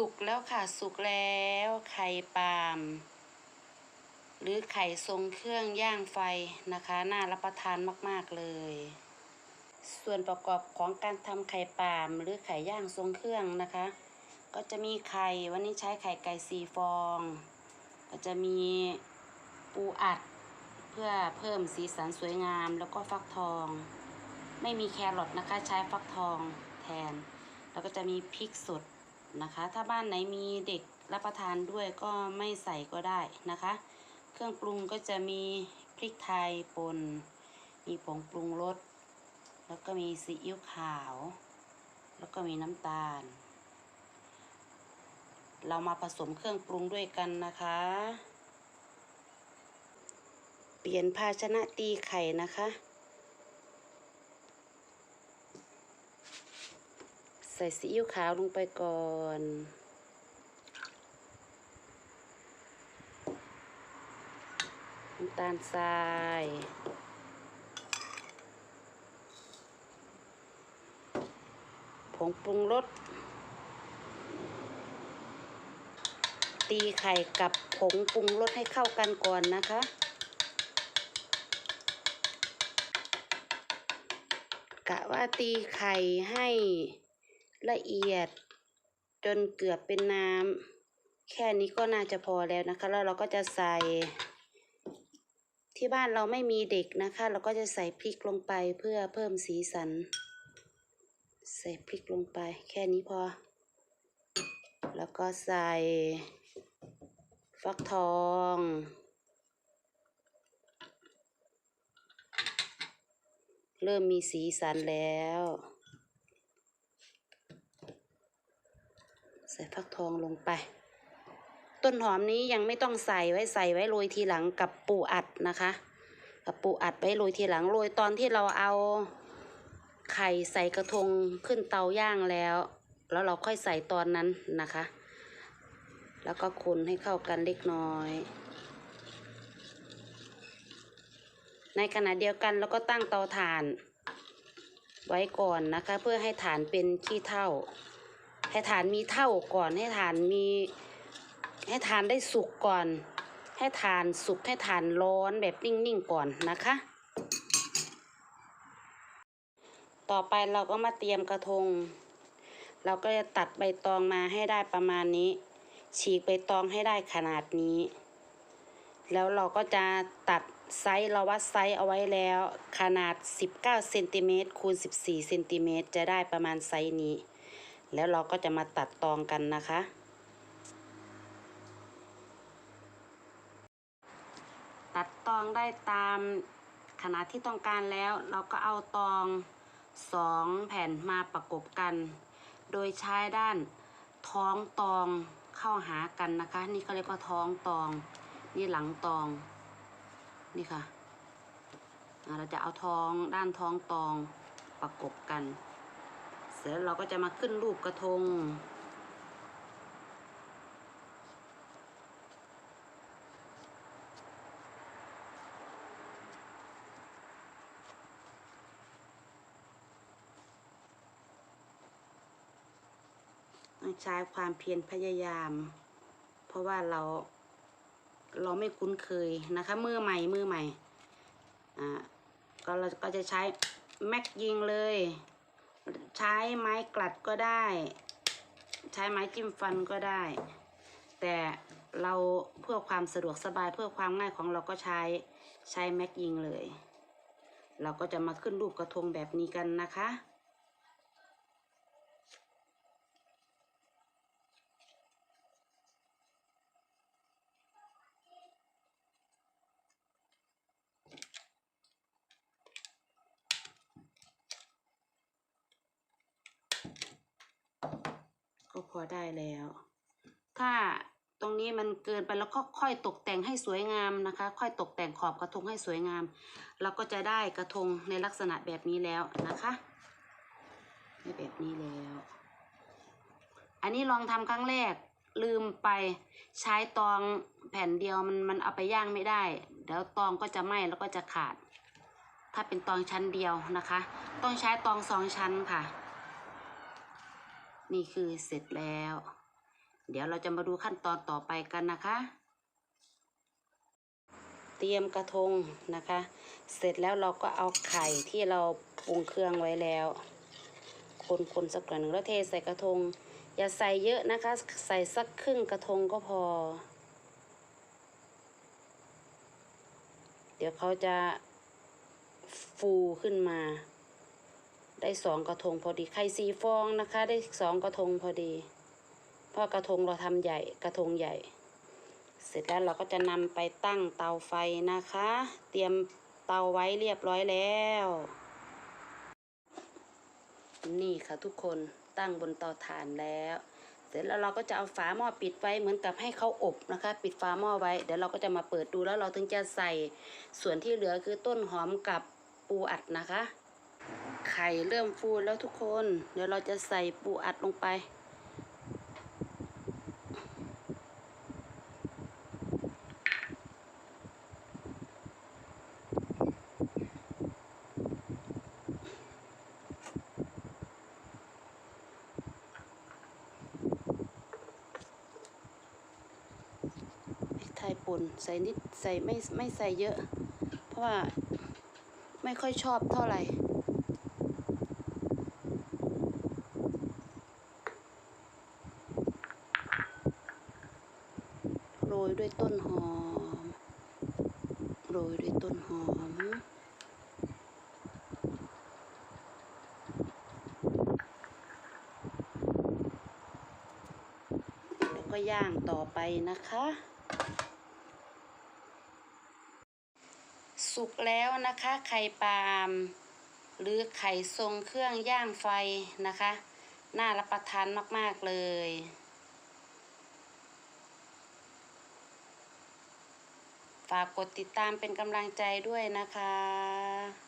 สุกแล้วค่ะสุกแล้วไข่ปาล์มหรือไข่ทรงเครื่องย่างไฟนะคะ น่ารับประทานมากๆเลย ส่วนประกอบของการทำไข่ปาล์มหรือไข่ย่างทรงเครื่องนะคะ ก็จะมีไข่วันนี้ใช้ไข่ไก่สี่ฟอง ก็จะมีปูอัดเพื่อเพิ่มสีสันสวยงาม แล้วก็ฟักทอง ไม่มีแครอทนะคะใช้ฟักทองแทน แล้วก็จะมีพริกสด นะคะ ถ้าบ้านไหนมีเด็กรับประทานด้วยก็ไม่ใส่ก็ได้นะคะ เครื่องปรุงก็จะมีพริกไทยป่นมีผงปรุงรสแล้วก็มีซีอิ๊วขาว แล้วก็มีน้ำตาล เรามาผสมเครื่องปรุงด้วยกันนะคะ เปลี่ยนภาชนะตีไข่นะคะ ใส่ซีอิ๊วขาวลงไปก่อน น้ำตาลทรายผงปรุงรส ตีไข่กับผงปรุงรสให้เข้ากันก่อนนะคะ กะว่าตีไข่ให้ ละเอียดจนเกือบเป็นน้ำแค่นี้ก็น่าจะพอแล้วนะคะ แล้วเราก็จะใส่ ที่บ้านเราไม่มีเด็กนะคะ เราก็จะใส่พริกลงไปเพื่อเพิ่มสีสัน ใส่พริกลงไป แค่นี้พอ แล้วก็ใส่ฟักทองเริ่มมีสีสันแล้ว ใส่ฟักทองลงไป ต้นหอมนี้ยังไม่ต้องใส่ไว้ใส่ไว้โรยทีหลังกับปูอัดนะคะ กับปูอัดไว้โรยทีหลังโรยตอนที่เราเอาไข่ใส่กระทงขึ้นเตาย่างแล้ว แล้วเราค่อยใส่ตอนนั้นนะคะ แล้วก็คนให้เข้ากันเล็กน้อย ในขณะเดียวกันเราก็ตั้งเตาถ่าน ไว้ก่อนนะคะ เพื่อให้ฐานเป็นขี้เท่า ให้ฐานมีเท่าก่อน ให้ฐานมี ให้ฐานได้สุกก่อน ให้ฐานสุกให้ฐานร้อนแบบนิ่งๆก่อนนะคะ ต่อไปเราก็มาเตรียมกระทง เราก็จะตัดใบตองมาให้ได้ประมาณนี้ ฉีกใบตองให้ได้ขนาดนี้ แล้วเราก็จะตัดไซส์เราวัดไซส์เอาไว้แล้ว ขนาด 19เซนติเมตรคูณ 14เซนติเมตรจะได้ประมาณไซส์นี้ แล้วเราก็จะมาตัดตองกันนะคะ ตัดตองได้ตามขนาดที่ต้องการแล้ว เราก็เอาตองสองแผ่นมาประกบกัน โดยใช้ด้านท้องตองเข้าหากันนะคะ นี่ก็เรียกว่าท้องตอง นี่หลังตอง นี่ค่ะ เราจะเอาท้องด้านท้องตองประกบกัน ร็จแล้วเราก็จะมาขึ้นรูปกระทง ต้องใช้ความเพียรพยายาม เพราะว่าเราเราไม่คุ้นเคยนะคะ มือใหม่มือใหม่ อ่าก็เราก็จะใช้แม็กยิงเลย ใช้ไม้กลัดก็ได้ ใช้ไม้จิ้มฟันก็ได้ แต่เราเพื่อความสะดวกสบายเพื่อความง่ายของเราก็ใช้ใช้แม็กยิงเลย เราก็จะมาขึ้นรูปกระทงแบบนี้กันนะคะ อได้แล้ว ถ้าตรงนี้มันเกินไปแล้วก็ค่อยตกแต่งให้สวยงามนะคะ ค่อยตกแต่งขอบกระทงให้สวยงาม เราก็จะได้กระทงในลักษณะแบบนี้แล้วนะคะได้แบบนี้แล้ว อันนี้ลองทำครั้งแรกลืมไปใช้ตองแผ่นเดียวมันมันเอาไปย่างไม่ได้ เดี๋ยวตองก็จะไหม้แล้วก็จะขาด ถ้าเป็นตองชั้นเดียวนะคะ ต้องใช้ตองสองชั้นค่ะ นี่คือเสร็จแล้ว เดี๋ยวเราจะมาดูขั้นตอนต่อไปกันนะคะ เตรียมกระทงนะคะ เสร็จแล้วเราก็เอาไข่ที่เราปรุงเครื่องไว้แล้ว คนคนสักหน่อยหนึ่งแล้วเทใส่กระทง อย่าใส่เยอะนะคะ ใส่สักครึ่งกระทงก็พอ เดี๋ยวเขาจะฟูขึ้นมา ได้สองกระทงพอดี ไข่สีฟองนะคะ ได้สองกระทงพอดี เพราะกระทงเราทำใหญ่กระทงใหญ่ เสร็จแล้วเราก็จะนำไปตั้งเตาไฟนะคะ เตรียมเตาไว้เรียบร้อยแล้ว นี่ค่ะทุกคนตั้งบนเตาถ่านแล้ว เสร็จแล้วเราก็จะเอาฝาหม้อปิดไว้เหมือนกับให้เขาอบนะคะ ปิดฝาหม้อไว้ เดี๋ยวเราก็จะมาเปิดดูแล้วเราถึงจะใส่ส่วนที่เหลือคือต้นหอมกับปูอัดนะคะ ไข่เริ่มฟูแล้วทุกคน เดี๋ยวเราจะใส่ปูอัดลงไป ไทยป่นใส่นิดใส่ไม่ไม่ใส่เยอะ เพราะว่าไม่ค่อยชอบเท่าไหร่ ยด้วยต้นหอม โรยด้วยต้นหอม แล้วก็ย่างต่อไปนะคะ สุกแล้วนะคะไข่ปาล์มหรือไข่ทรงเครื่องย่างไฟนะคะ น่ารับประทานมาก ๆ เลย ฝากกดติดตามเป็นกำลังใจด้วยนะคะ